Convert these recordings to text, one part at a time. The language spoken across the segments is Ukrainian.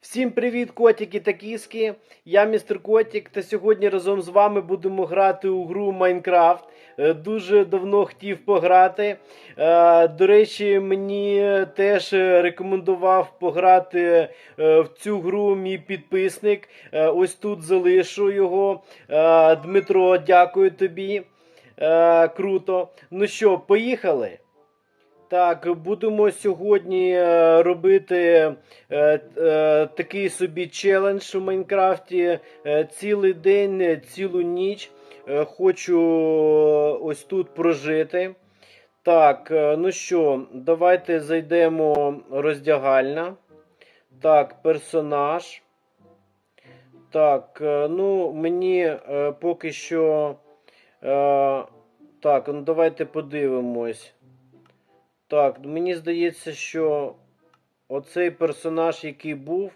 Всім привіт, котики та кіски. Я містер Котик, та сьогодні разом з вами будемо грати у гру Майнкрафт. Е, Дуже давно хотів пограти. Е, До речі, мені теж рекомендував пограти е, в цю гру мій підписник. Ось тут залишу його. Дмитро, дякую тобі. Круто. Ну що, поїхали? Так, будемо сьогодні е, робити е, е, такий собі челендж у Майнкрафті. Е, цілий день, е, цілу ніч е, хочу ось тут прожити. Так, е, ну що, давайте зайдемо роздягальна. Так, персонаж. Так, е, ну мені е, поки що. Е, так, ну давайте подивимось. Так, мені здається, що оцей персонаж, який був,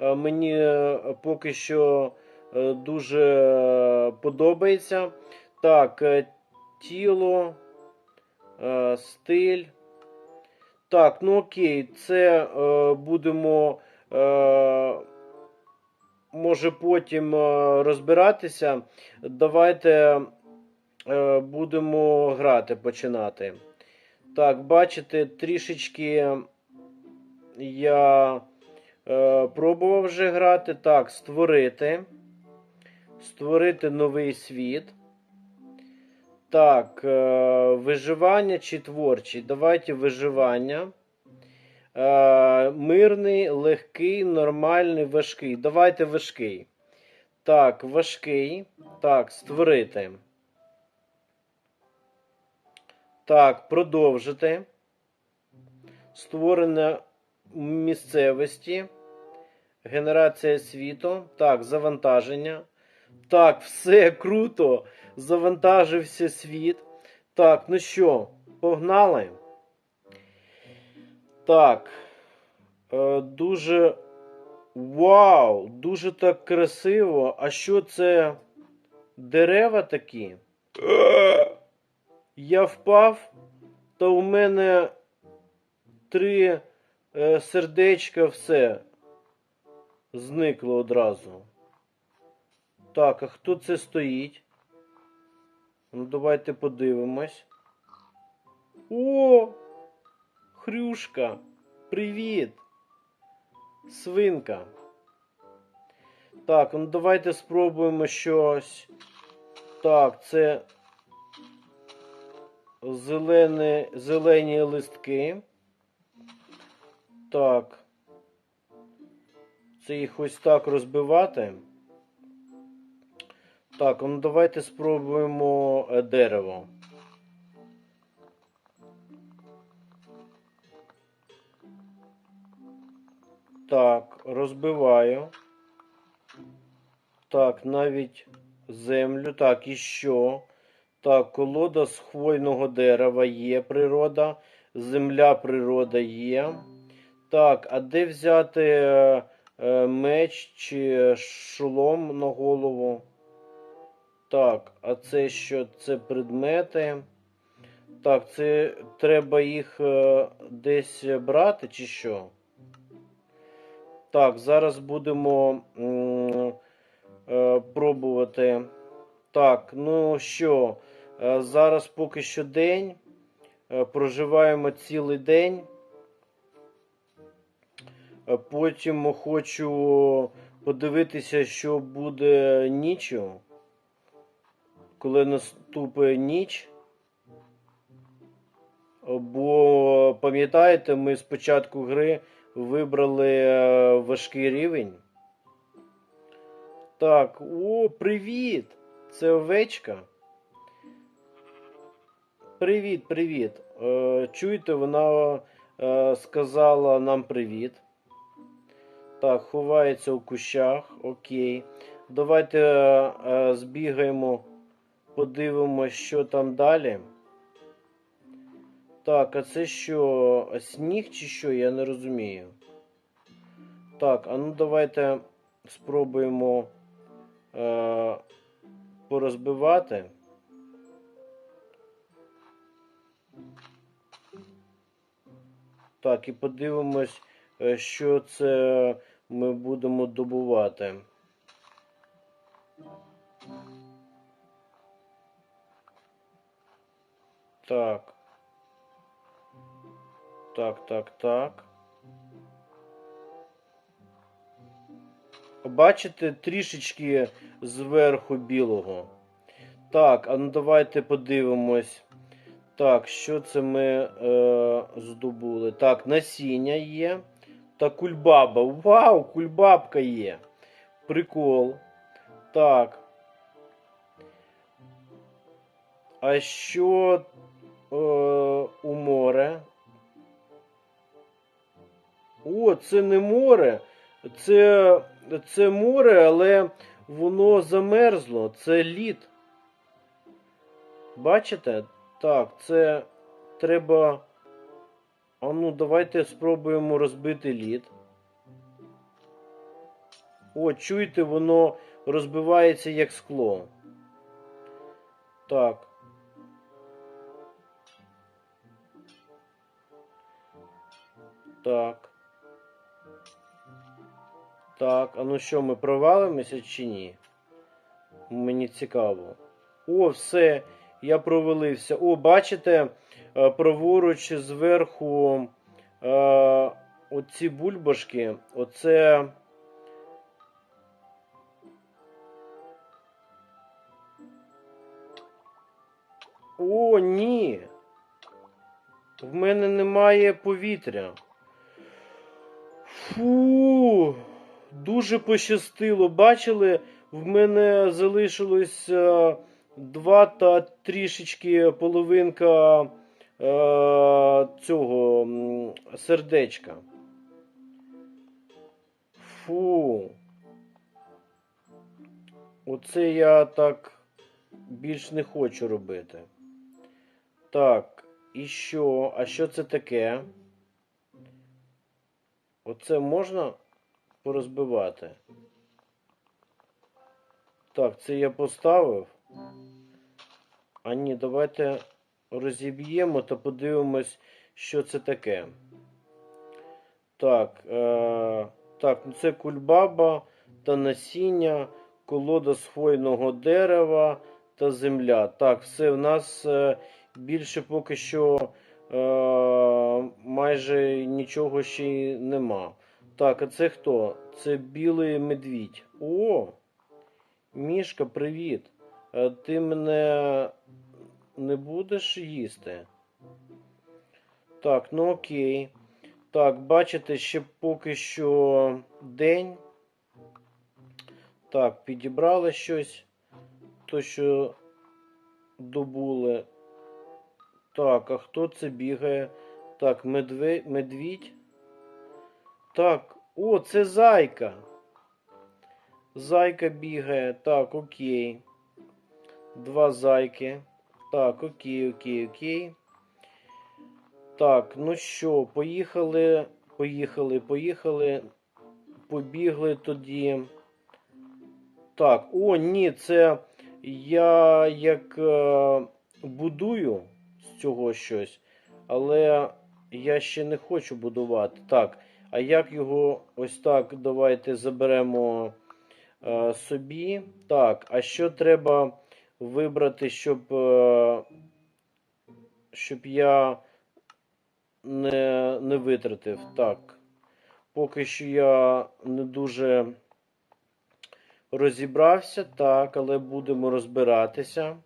е, мені е, поки що е, дуже подобається. Так, тіло, стиль. Так, ну окей, це будемо. Може потім розбиратися. Давайте будемо грати, починати. Так, бачите, трішечки я е, пробував вже грати. Так, створити. Створити новий світ. Так, е, виживання чи творчий? Давайте виживання. Е, мирний, легкий, нормальний, важкий. Давайте важкий. Так, важкий. Так, створити. Так, продовжити. Створення місцевості. Генерація світу. Так, завантаження. Так, все круто. Завантажився світ. Так, ну що, погнали. Так. Е, дуже. Вау! Дуже так красиво. А що це? Дерева такі? Я впав, та у мене три е, сердечка все зникло одразу. Так, а хто це стоїть? Ну, давайте подивимось. О! Хрюшка! Привіт! Свинка. Так, ну давайте спробуємо щось. Так, це зелені, зелені листки. Так. Це їх ось так розбивати. Так, ну давайте спробуємо е, дерево. Так, розбиваю. Так, навіть землю. Так, і що? Так, колода з хвойного дерева є природа. Земля природа є. Так, а де взяти е, е, меч чи шолом на голову? Так, а це що? Це предмети. Так, це треба їх е, десь брати чи що? Так, зараз будемо пробувати. Так, ну що, зараз поки що день. Е, проживаємо цілий день. Е, Потім хочу подивитися, що буде ніччю. Коли наступить ніч. Е, Бо пам'ятаєте, ми спочатку гри вибрали е, важкий рівень. Так, о, привіт! Це овечка. Привіт, привіт. Е, чуєте, вона е, сказала нам привіт. Так, ховається у кущах. Окей. Давайте е, збігаємо, подивимося, що там далі. Так, а це що? Сніг чи що? Я не розумію. Так, а ну давайте спробуємо е, порозбивати. Так, і подивимось, е, що це ми будемо добувати. Так. Так, так, так. Бачите трішечки зверху білого. Так, а ну давайте подивимось. Так, що це ми е, здобули? Так, насіння є. Та кульбаба. Вау, кульбабка є. Прикол. Так. А що е, у море? О, це не море. Це, це море, але воно замерзло. Це лід. Бачите? Так, це треба. А ну, давайте спробуємо розбити лід. О, чуєте, воно розбивається як скло. Так. Так. Так, а ну що, ми провалимося чи ні? Мені цікаво. О, все, я провалився. О, бачите, е, праворуч зверху е, оці бульбашки, оце. О, ні. В мене немає повітря. Фу, дуже пощастило. Бачили, в мене залишилось е, два та трішечки половинка е, цього сердечка. Фу. Оце я так більш не хочу робити. Так, і що? А що це таке? Оце можна порозбивати? Так, це я поставив. А ні, давайте розіб'ємо та подивимось, що це таке. Так, е, так, ну це кульбаба та насіння, колода з хвойного дерева та земля. Так, все в нас е, більше поки що е, майже нічого ще й нема. Так, а це хто? Це білий медвідь. О! Мішка, привіт. Е, Ти мене не будеш їсти? Так, ну окей. Так, бачите, ще поки що день. Так, підібрали щось. То, що добули. Так, а хто це бігає? Так, медве... медвідь. Так, о, це зайка. Зайка бігає. Так, окей. Два зайки. Так, окей, окей, окей. Так, ну що, поїхали, поїхали, поїхали. Побігли тоді. Так, о, ні, це я як е, будую з цього щось, але я ще не хочу будувати. Так, а як його ось так давайте заберемо е, собі. Так, а що треба вибрати, щоб, е, щоб я не, не витратив? Так. Поки що я не дуже розібрався, так, але будемо розбиратися.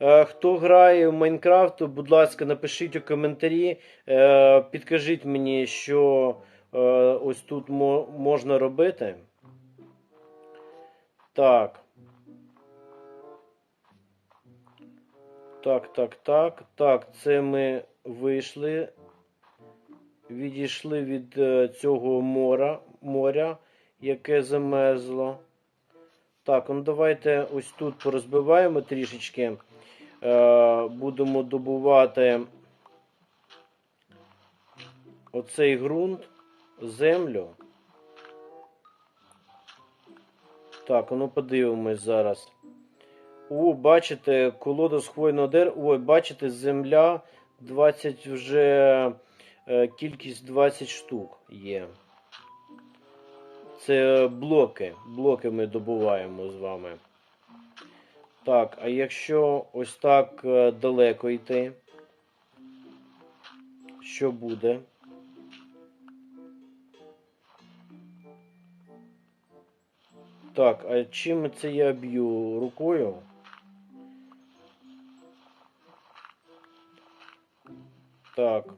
Е, Хто грає в Майнкрафт, будь ласка, напишіть у коментарі, е, підкажіть мені, що ось тут можна робити. Так. Так, так, так. Так, це ми вийшли. Відійшли від е, цього мора, моря, яке замерзло. Так, ну давайте ось тут порозбиваємо трішечки. Е, будемо добувати оцей ґрунт, землю. Так, ну подивимось зараз. О, бачите, колода з хвойного дерева. Ой, бачите, земля 20 вже е, кількість 20 штук є. Це блоки. Блоки ми добуваємо з вами. Так, а якщо ось так е, далеко йти, що буде? Так, а чим це я б'ю рукою? Так.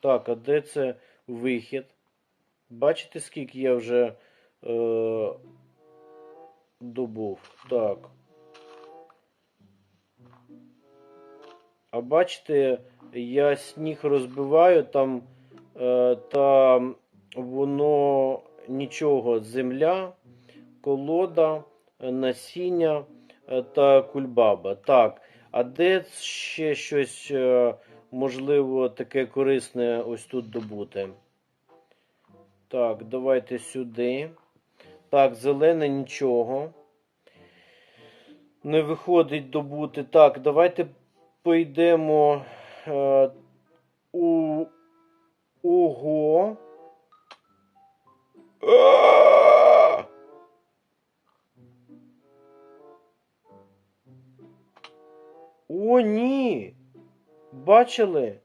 Так, а де це вихід? Бачите, скільки я вже е, добув? Так. А бачите, я сніг розбиваю там, е, та воно нічого, земля, колода, е, насіння е, та кульбаба. Так, а де ще щось е, можливо таке корисне ось тут добути? Так, давайте сюди. Так, зелене нічого. Не виходить добути. Так, давайте пойдемо е, у Ого. О, ні. Бачили?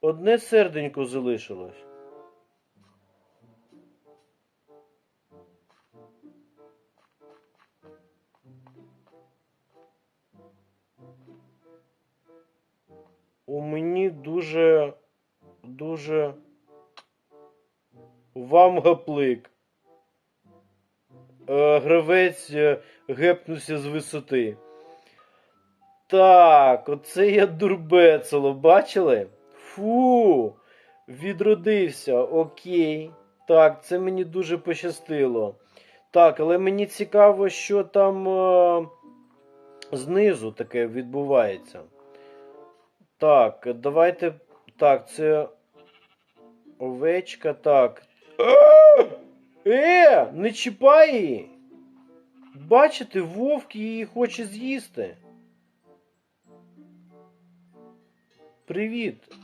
Одне серденько залишилось. У мені дуже, дуже вам гаплик. Е, гравець е, гепнувся з висоти. Так, оце я дурбецело, бачили? Фу, відродився, окей. Так, це мені дуже пощастило. Так, але мені цікаво, що там е, знизу таке відбувається. Так, давайте. Так, це овечка, так. Е, не чіпай її. Бачите, вовк її хоче з'їсти. Привіт.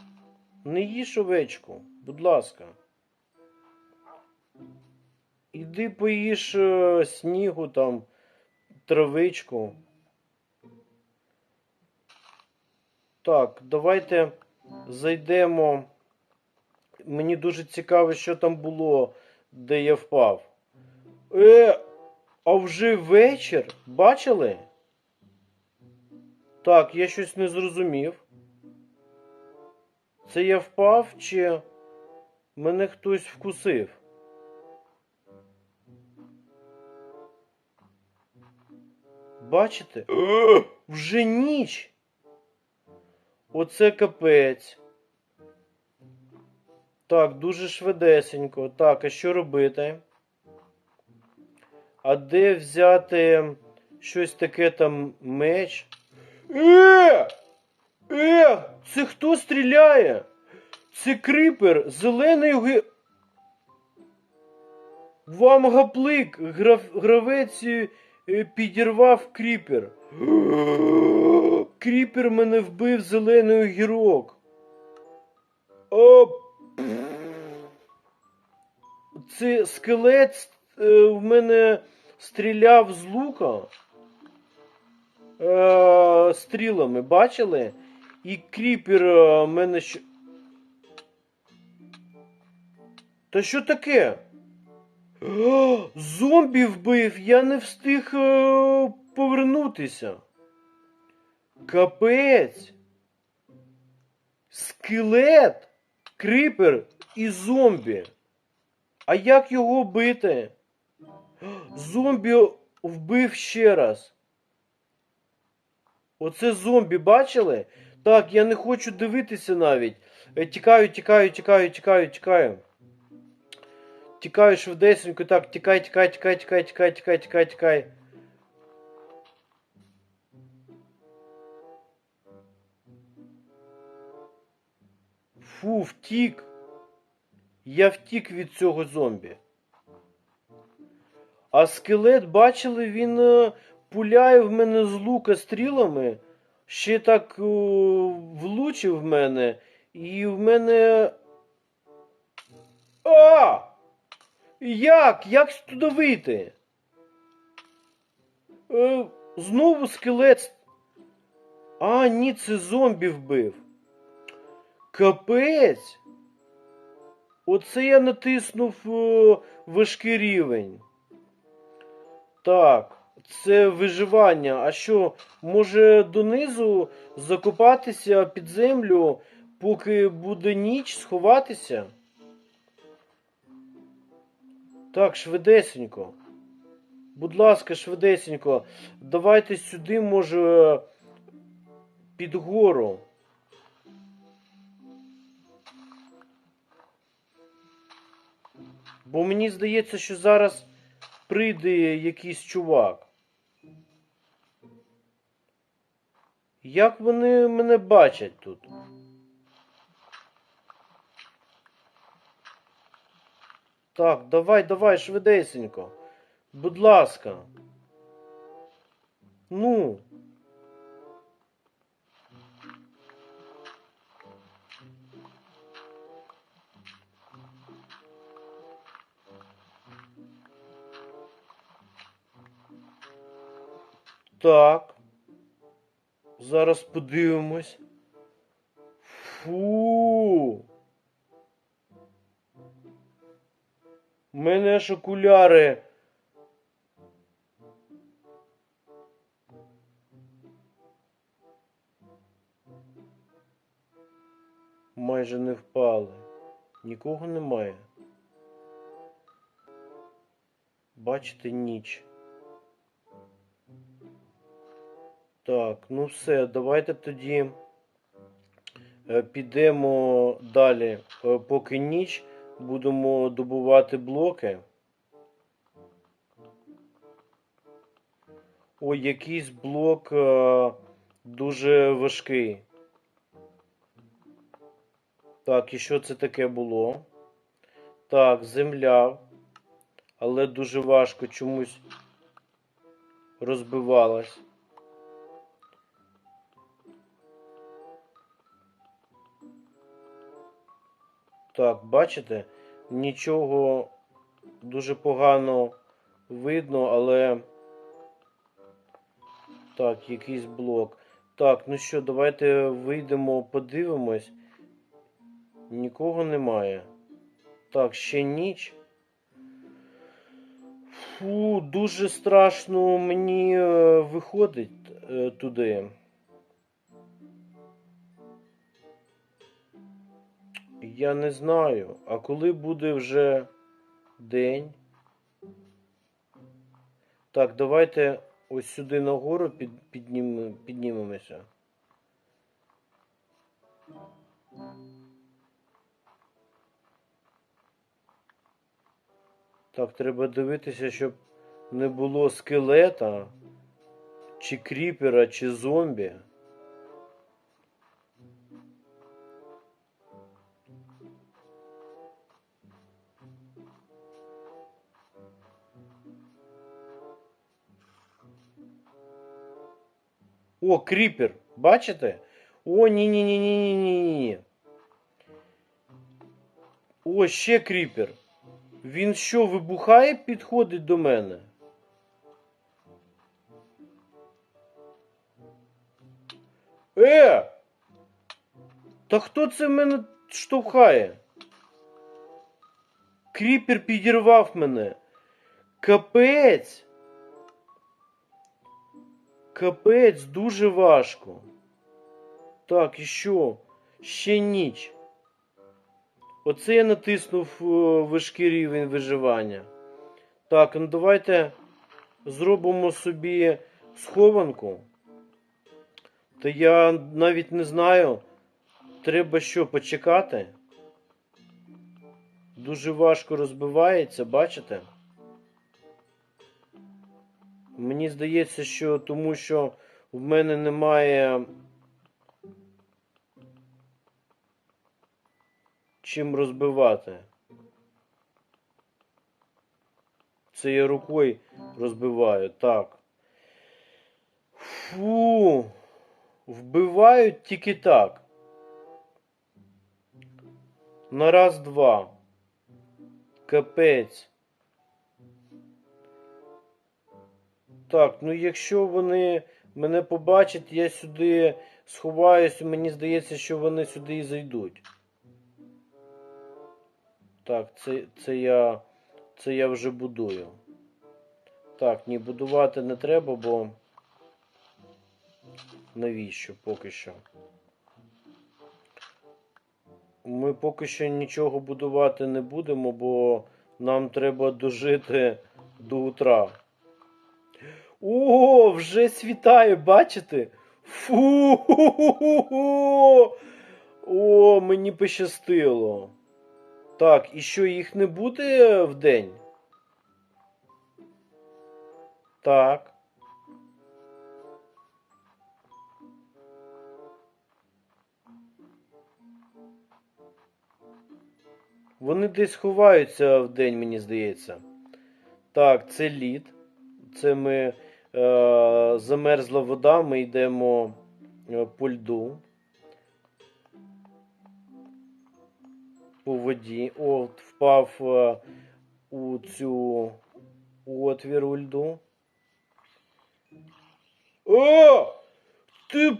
Не їж овечку, будь ласка. Іди поїж е, снігу там, травичку. Так, давайте зайдемо. Мені дуже цікаво, що там було, де я впав. Е, а вже вечір? Бачили? Так, я щось не зрозумів. Це я впав, чи мене хтось вкусив? Бачите? Вже ніч. Оце капець. Так, дуже швидесенько. Так, а що робити? А де взяти щось таке там меч? Е! Е! Це хто стріляє? Це крипер, зелений ги... Вам гаплик, граф... гравець е, підірвав кріпер. Кріпер мене вбив зелений огірок. О, це скелет е, в мене стріляв з лука е, стрілами, бачили? І кріпер е, мене що. Та що таке? О, зомбі вбив, я не встиг повернутися. Капець. Скелет, крипер і зомбі. А як його бити? Зомбі вбив ще раз. Оце зомбі бачили? Так, я не хочу дивитися навіть. Е, Тікаю, тікаю, тікаю, тікаю, тікаю. Тікаю швидесенько, так, тікай, тікай, тікай, тікай, тікай, тікай, тікай, тікай. Фу, втік. Я втік від цього зомбі. А скелет, бачили, він е, пуляє в мене з лука стрілами, ще так о, влучив в мене, і в мене. А! Як? Як туди вийти? Е, знову скелет. А, ні, це зомбі вбив. Капець. Оце я натиснув е, важкий рівень. Так, це виживання. А що, може донизу закопатися під землю, поки буде ніч, сховатися? Так, швидесенько. Будь ласка, швидесенько. Давайте сюди, може, під гору. Бо мені здається, що зараз прийде якийсь чувак. Як вони мене бачать тут? Так, давай, давай, швидесенько. Будь ласка. Ну. Так. Зараз подивимось. Фу. Мене ж окуляри. Майже не впали. Нікого немає. Бачите ніч. Так, ну все, давайте тоді е, підемо далі, е, поки ніч. Будемо добувати блоки. Ой, якийсь блок е, дуже важкий. Так, і що це таке було? Так, земля. Але дуже важко чомусь розбивалась. Так, бачите? Нічого дуже погано видно, але. Так, якийсь блок. Так, ну що, давайте вийдемо, подивимось. Нікого немає. Так, ще ніч. Фу, дуже страшно мені е, виходить е, туди. Я не знаю. А коли буде вже день? Так, давайте ось сюди нагору під, піднім, піднімемося. Так, треба дивитися, щоб не було скелета, чи кріпера, чи зомбі. О, кріпер, бачите? О, ні-ні-ні-ні-ні-ні. О, ще кріпер. Він що, вибухає, підходить до мене? Е! Та хто це мене штовхає? Кріпер підірвав мене. Капець. Капець, дуже важко. Так, і що? Ще ніч. Оце я натиснув е, важкий рівень виживання. Так, ну давайте зробимо собі схованку. Та я навіть не знаю. Треба що, почекати? Дуже важко розбивається, бачите? Мені здається, що тому що в мене немає чим розбивати. Це я рукою розбиваю, так. Фу. Вбивають тільки так. На раз-два. Капець. Так, ну якщо вони мене побачать, я сюди сховаюсь, мені здається, що вони сюди і зайдуть. Так, це, це я. Це я вже будую. Так, ні, будувати не треба, бо. Навіщо поки що? Ми поки що нічого будувати не будемо, бо нам треба дожити до утра. О, вже світає, бачите? Фу. О, мені пощастило. Так, і що їх не буде в день? Так. Вони десь ховаються в день, мені здається. Так, це лід. Це ми замерзла вода, ми йдемо е, по льду. По воді. О, впав е, у цю отвір у льду. О! Ти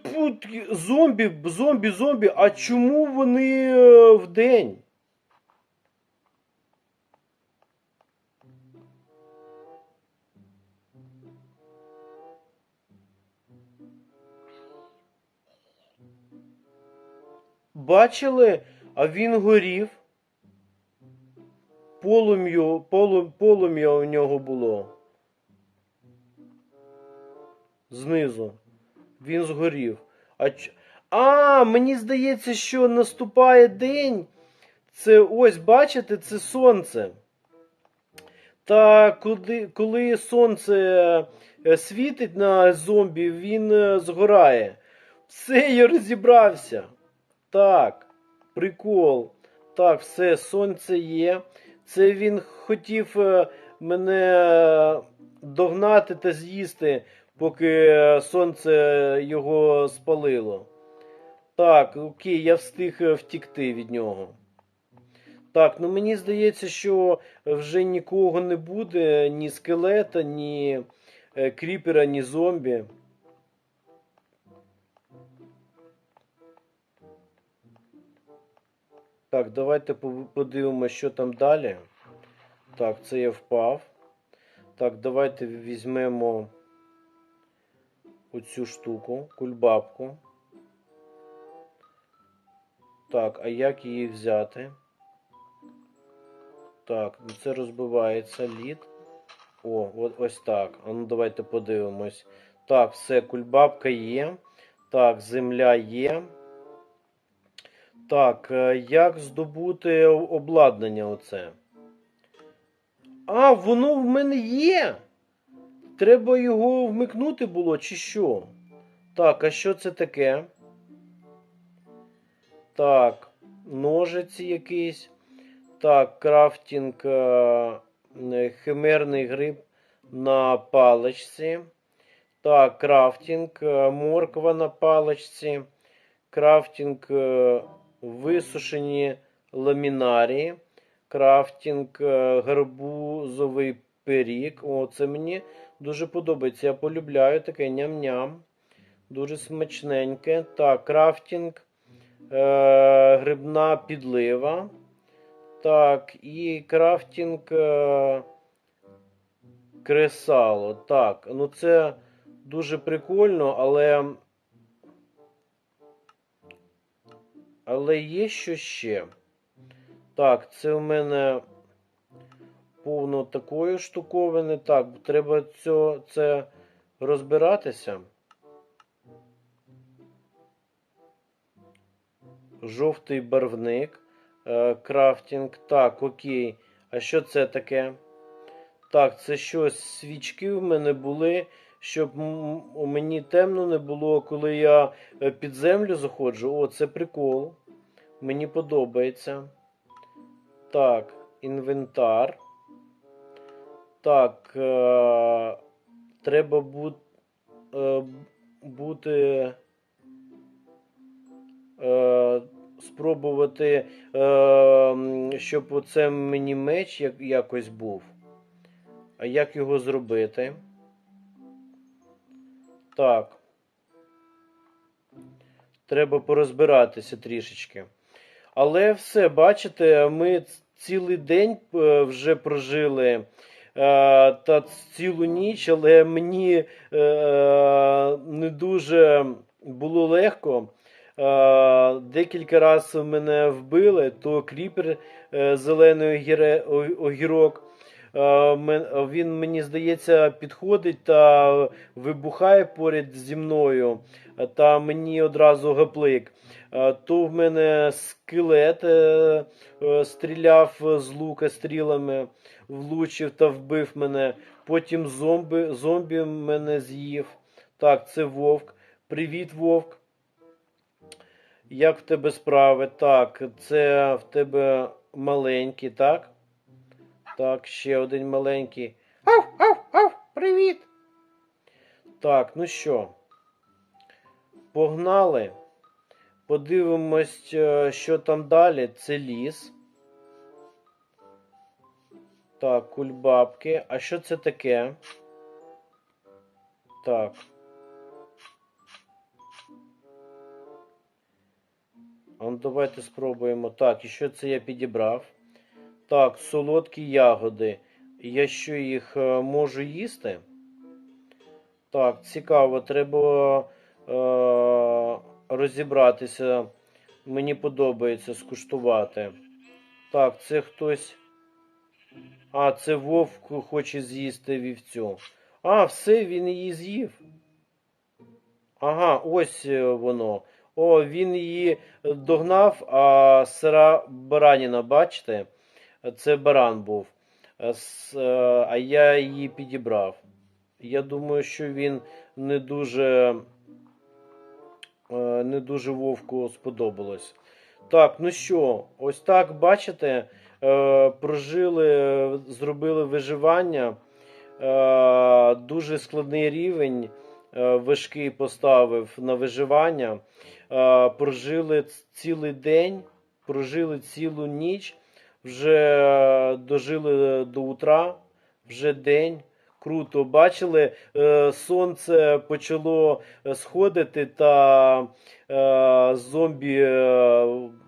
зомбі, зомбі, зомбі, а чому вони е, вдень? Бачили, а він горів. Полум'я, полу, полум'я у нього було. Знизу. Він згорів. А, а, мені здається, що наступає день. Це ось, бачите, це сонце. Та коли, коли сонце е, світить на зомбі, він е, згорає. Все, я розібрався. Так, прикол. Так, все, сонце є. Це він хотів е, мене догнати та з'їсти, поки сонце його спалило. Так, окей, я встиг е, втікти від нього. Так, ну мені здається, що вже нікого не буде, ні скелета, ні е, кріпера, ні зомбі. Так, давайте подивимося, що там далі. Так, це я впав. Так, давайте візьмемо оцю штуку, кульбабку. Так, а як її взяти? Так, ну це розбивається лід. О, от ось так. А ну давайте подивимось. Так, все, кульбабка є. Так, земля є. Так, е, як здобути обладнання оце? А, воно в мене є. Треба його вмикнути було, чи що? Так, а що це таке? Так, ножиці якісь. Так, крафтінг е, е, химерний гриб на паличці. Так, крафтінг, морква на паличці. Крафтінг висушені ламінарії. Крафтінг е, гарбузовий пиріг. О, це мені дуже подобається. Я полюбляю таке ням-ням. Дуже смачненьке. Так, крафтінг, е, грибна підлива. Так, і крафтінг е, кресало. Так, ну це дуже прикольно, але. Але є що ще. Так, це у мене повно такої штуковини. Так, треба цьо, це розбиратися. Жовтий барвник. Е, крафтінг. Так, окей. А що це таке? Так, це щось свічки в мене були, щоб мені темно не було, коли я е, під землю заходжу. О, це прикол. Мені подобається. Так, інвентар. Так, е- треба бу- е- бути. Е, спробувати, е, щоб оце мені меч як, якось був. А як його зробити? Так. Треба порозбиратися трішечки. Але все, бачите, ми цілий день е, вже прожили е, та цілу ніч, але мені е, не дуже було легко. Декілька разів мене вбили, то кріпер зелений огірок. Він, мені здається, підходить та вибухає поряд зі мною, та мені одразу гаплик. То в мене скелет е, е, стріляв з лука стрілами, влучив та вбив мене. Потім зомби, зомбі мене з'їв. Так, це вовк. Привіт, вовк. Як в тебе справи? Так, це в тебе маленький, так? Так, ще один маленький. Ав, ав, ав, привіт. Так, ну що? Погнали. Подивимось, е, що там далі. Це ліс. Так, кульбабки. А що це таке? Так. А ну, давайте спробуємо. Так, і що це я підібрав? Так, солодкі ягоди. Я що їх е, можу їсти? Так, цікаво, треба розібратися. Мені подобається скуштувати. Так, це хтось. А, це вовк хоче з'їсти вівцю. А, все, він її з'їв. Ага, ось е, воно. О, він її догнав, а сира бараніна, бачите? Це баран був. Е, А я її підібрав. Я думаю, що він не дуже, е, не дуже вовку сподобалось. Так, ну що, ось так, бачите, е, прожили, е, зробили виживання. Е, Дуже складний рівень е, важкий поставив на виживання. Е, Прожили цілий день, прожили цілу ніч, вже е, дожили до утра, вже день. Круто. Бачили, е, сонце почало е, сходити, та е, зомбі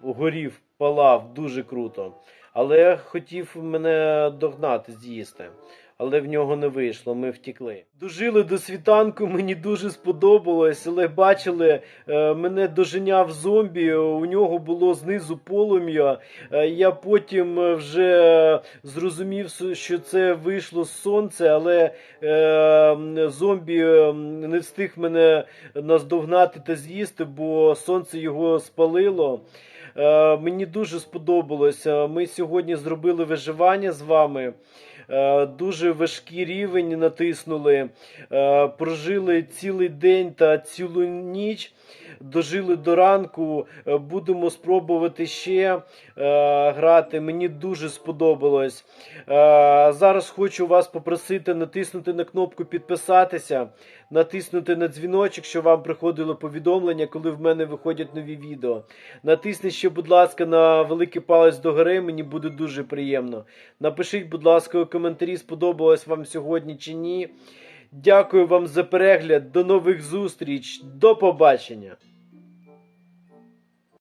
горів, палав дуже круто. Але хотів мене догнати, з'їсти. Але в нього не вийшло, ми втікли. Дожили до світанку, мені дуже сподобалось, але бачили, е, мене доженяв зомбі, у нього було знизу полум'я. Е, Я потім е, вже зрозумів, що це вийшло з сонця, але зомбі не встиг мене наздогнати та з'їсти, бо сонце його спалило. Е, Мені дуже сподобалося. Ми сьогодні зробили виживання з вами. Е, Дуже важкий рівень натиснули, Е, прожили цілий день та цілу ніч, дожили до ранку. Будемо спробувати ще грати. Мені дуже сподобалось. Зараз хочу вас попросити натиснути на кнопку підписатися, натиснути на дзвіночок, щоб вам приходило повідомлення, коли в мене виходять нові відео. Натисніть ще, будь ласка, на великий палець догори, мені буде дуже приємно. Напишіть, будь ласка, у коментарі, сподобалось вам сьогодні чи ні. Дякую вам за перегляд. До нових зустріч. До побачення.